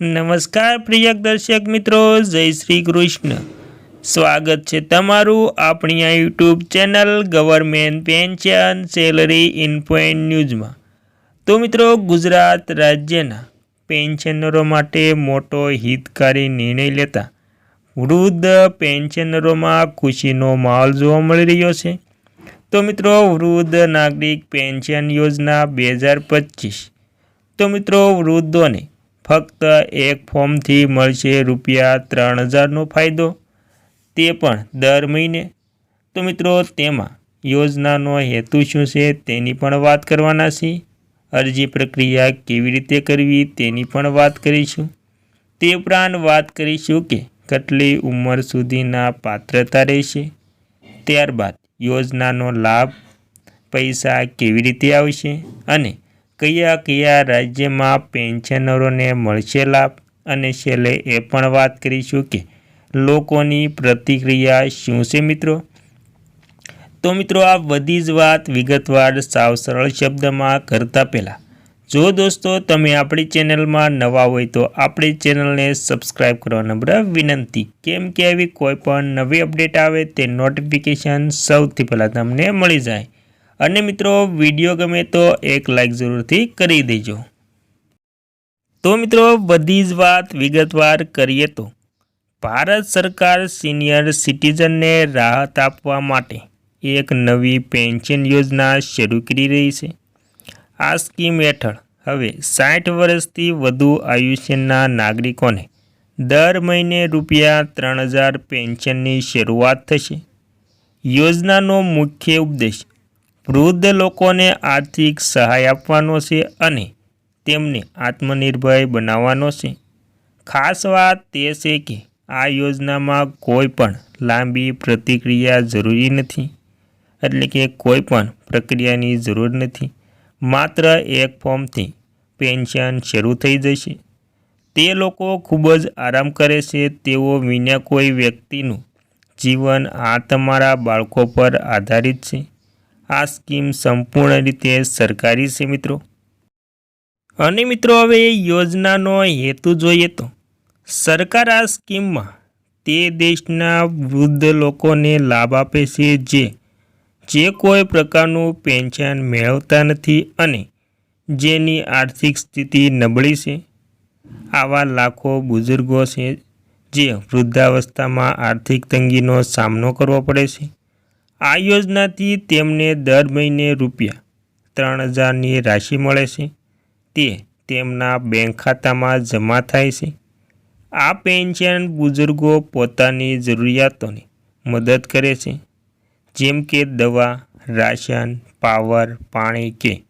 નમસ્કાર પ્રિય દર્શક મિત્રો, જય શ્રી કૃષ્ણ. સ્વાગત છે તમારું આપણી આ YouTube channel government pension salary ઇન્ફોઇન ન્યૂઝમાં. તો મિત્રો, ગુજરાત રાજ્યના પેન્શનરો માટે મોટો હિતકારી નિર્ણય લેતા વૃદ્ધ પેન્શનરોમાં ખુશીનો માહોલ જોવા મળી રહ્યો છે. તો મિત્રો, વૃદ્ધ નાગરિક પેન્શન યોજના બે હજાર પચીસ. તો મિત્રો, વૃદ્ધોને ફક્ત એક ફોર્મથી મળશે રૂપિયા ત્રણ હજારનો ફાયદો. તે પણ દર મહિને. તો મિત્રો, તેમાં યોજનાનો હેતુ શું છે તેની પણ વાત કરવાના છે અરજી પ્રક્રિયા કેવી રીતે કરવી તેની પણ વાત કરીશું. તે ઉપરાંત વાત કરીશું કે કેટલી ઉંમર સુધીના પાત્રતા રહેશે. ત્યારબાદ યોજનાનો લાભ, પૈસા કેવી રીતે આવશે અને કયા કયા રાજ્યમાં પેન્શનરોને મળશે લાભ અને છેલ્લે એ પણ વાત કરીશું કે લોકોની પ્રતિક્રિયા શું છે મિત્રો? તો મિત્રો, આ બધી જ વાત વિગતવાર સાવ સરળ શબ્દમાં કરતા પહેલાં, જો દોસ્તો તમે આપણી ચેનલમાં નવા હોય તો આપણી ચેનલને સબસ્ક્રાઈબ કરવા નમ્ર વિનંતી. કેમ કે આવી કોઈ પણ નવી અપડેટ આવે તે નોટિફિકેશન સૌથી પહેલાં તમને મળી જાય. અને મિત્રો વીડિયો ગમે તો એક લાઈક જરૂરથી કરી દેજો. તો મિત્રો, બધી જ વાત વિગતવાર કરીએ તો, ભારત સરકાર સિનિયર સિટીઝનને રાહત આપવા માટે એક નવી પેન્શન યોજના શરૂ કરી રહી છે. આ સ્કીમ હેઠળ હવે સાઠ વર્ષથી વધુ આયુષ્યના નાગરિકોને દર મહિને રૂપિયા ત્રણ હજાર પેન્શનની શરૂઆત થશે. યોજનાનો મુખ્ય ઉદ્દેશ વૃદ્ધ લોકોને આર્થિક સહાય આપવાનો છે અને તેમને આત્મનિર્ભર બનાવવાનો છે. ખાસ વાત તે છે કે આ યોજનામાં કોઈ પણ લાંબી પ્રતિક્રિયા જરૂરી નથી, એટલે કે કોઈ પણ પ્રક્રિયાની જરૂર નથી. માત્ર એક ફોર્મથી પેન્શન શરૂ થઈ જશે. તે લોકો ખૂબ જ આરામ કરે છે, તેઓ વિના કોઈ વ્યક્તિનું જીવન આ તમારા બાળકો પર આધારિત છે. આ સ્કીમ સંપૂર્ણ રીતે સરકારી છે, મિત્રો? અને મિત્રો, હવે યોજનાનો હેતુ જોઈએ તો સરકાર આ સ્કીમમાં તે દેશના વૃદ્ધ લોકોને લાભ આપે છે, જે જે કોઈ પ્રકારનું પેન્શન મેળવતા નથી અને જેની આર્થિક સ્થિતિ નબળી છે. આવા લાખો બુઝુર્ગો છે, જે વૃદ્ધાવસ્થામાં આર્થિક તંગીનો સામનો કરવો પડે છે. આ યોજનાથી તેમને દર મહિને રૂપિયા ત્રણ હજારની રાશિ મળે છે. તે તેમના બેંક ખાતામાં જમા થાય છે. આ પેન્શન બુઝુર્ગો પોતાની જરૂરિયાતોને મદદ કરે છે. જેમ કે દવા, રાશન, પાવર, પાણી કે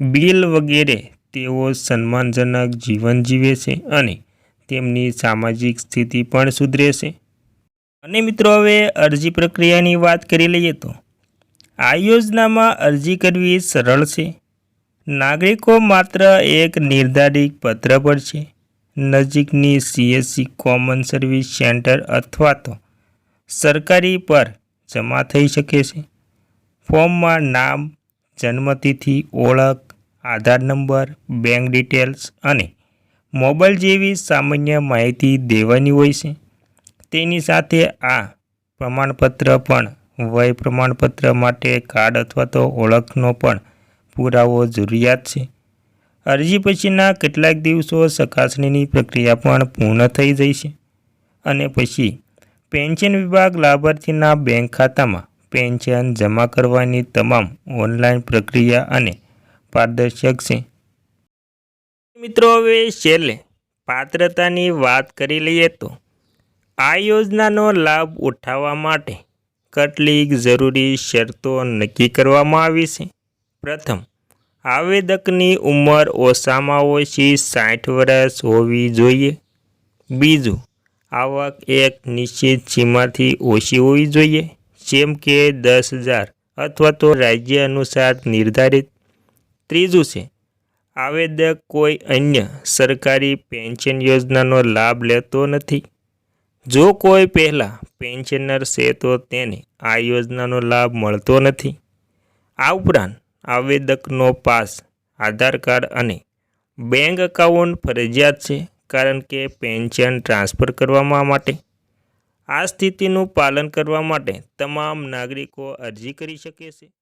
બિલ વગેરે તેઓ સન્માનજનક જીવન જીવે છે અને તેમની સામાજિક સ્થિતિ પણ સુધરે છે. અને મિત્રો, હવે અરજી પ્રક્રિયાની વાત કરી લઈએ તો. આ યોજનામાં અરજી કરવી સરળ છે. નાગરિકો માત્ર એક નિર્ધારિત પત્ર પર છે. નજીકની સીએસસી કોમન સર્વિસ સેન્ટર અથવા તો સરકારી પર જમા થઈ શકે છે. ફોર્મમાં નામ, જન્મતિથિ, ઓળખ, આધાર નંબર, બેંક ડિટેલ્સ અને મોબાઈલ જેવી સામાન્ય માહિતી દેવાની હોય છે. તેની સાથે આ પ્રમાણપત્ર પણ વય પ્રમાણપત્ર માટે કાર્ડ અથવા તો ઓળખનો પણ પુરાવો જરૂરિયાત છે. અરજી પછીના કેટલાક દિવસો ચકાસણીની પ્રક્રિયા પણ પૂર્ણ થઈ જશે અને પછી પેન્શન વિભાગ લાભાર્થીના બેંક ખાતામાં પેન્શન જમા કરવાની તમામ ઓનલાઈન પ્રક્રિયા અને પારદર્શક છે. મિત્રો, હવે છેલ્લે પાત્રતાની વાત કરી લઈએ તો આ યોજનાનો લાભ ઉઠાવવા માટે કેટલીક જરૂરી શરતો નક્કી કરવામાં આવી છે. પ્રથમ, આવેદકની ઉંમર ઓછામાં ઓછી સાઠ વર્ષ હોવી જોઈએ. બીજું, આવક એક નિશ્ચિત સીમાથી ઓછી હોવી જોઈએ, જેમ કે દસ હજાર અથવા તો રાજ્ય અનુસાર નિર્ધારિત. ત્રીજું છે, આવેદક કોઈ અન્ય સરકારી પેન્શન યોજનાનો લાભ લેતો નથી. જો કોઈ પહેલાં પેન્શનર છે તો તેને આ યોજનાનો લાભ મળતો નથી. આ ઉપરાંત આવેદકનો પાસ, આધાર કાર્ડ અને બેંક એકાઉન્ટ ફરજિયાત છે કારણ કે પેન્શન ટ્રાન્સફર કરવામાં માટે. આ સ્થિતિનું પાલન કરવા માટે તમામ નાગરિકો અરજી કરી શકે છે.